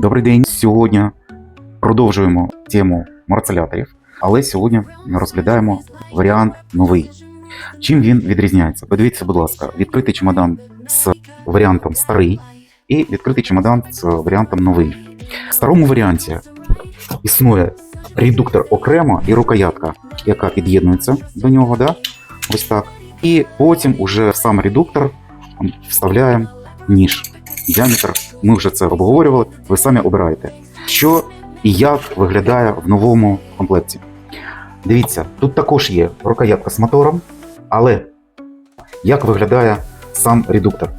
Добрий день. Сьогодні продовжуємо тему марцеляторів, але сьогодні ми розглядаємо варіант новий. Чим він відрізняється? Подивіться, будь ласка, відкритий чемодан з варіантом старий і відкритий чемодан з варіантом новий. В старому варіанті існує редуктор окремо і рукоятка, яка під'єднується до нього, да? ось так. І потім уже в сам редуктор вставляємо ніж. Діаметр, ми вже це обговорювали, ви самі обираєте. Що і як виглядає в новому комплекті. Дивіться, тут також є рукоятка з мотором, але як виглядає сам редуктор?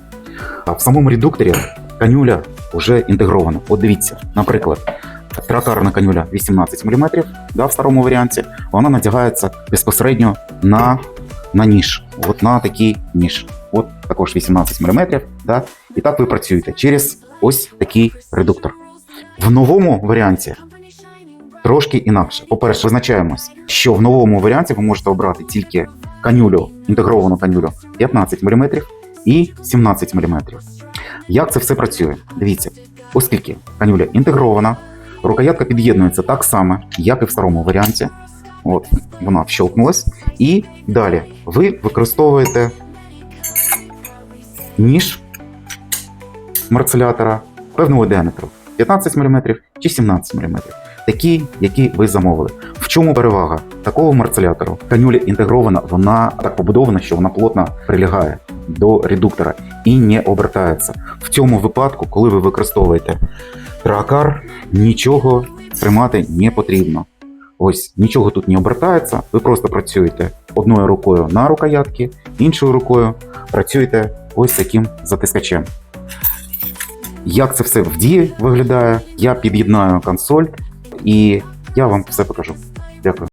В самому редукторі канюля вже інтегрована. От дивіться, наприклад, тракарна канюля 18 мм да, в старому варіанті, вона надягається безпосередньо на, на ніж. От на такий ніж. От також 18 мм. Да? І так ви працюєте через ось такий редуктор. В новому варіанті трошки інакше. По-перше, визначаємось, що в новому варіанті ви можете обрати тільки канюлю, інтегровану канюлю 15 мм і 17 мм. Як це все працює? Дивіться, оскільки канюля інтегрована, рукоятка під'єднується так само, як і в старому варіанті. От, вона вщелкнулась. І далі ви використовуєте ніж марцелятора певного діаметру 15 мм чи 17 мм. Такі, які ви замовили. В чому перевага такого марцелятору? Канюля інтегрована, вона так побудована, що вона плотно прилягає до редуктора і не обертається. В цьому випадку, коли ви використовуєте тракар, нічого тримати не потрібно. Ось нічого тут не обертається, ви просто працюєте одною рукою на рукоятки, іншою рукою працюєте ось таким затискачем. Як це все в дії виглядає, я під'єднаю консоль і я вам все покажу. Дякую.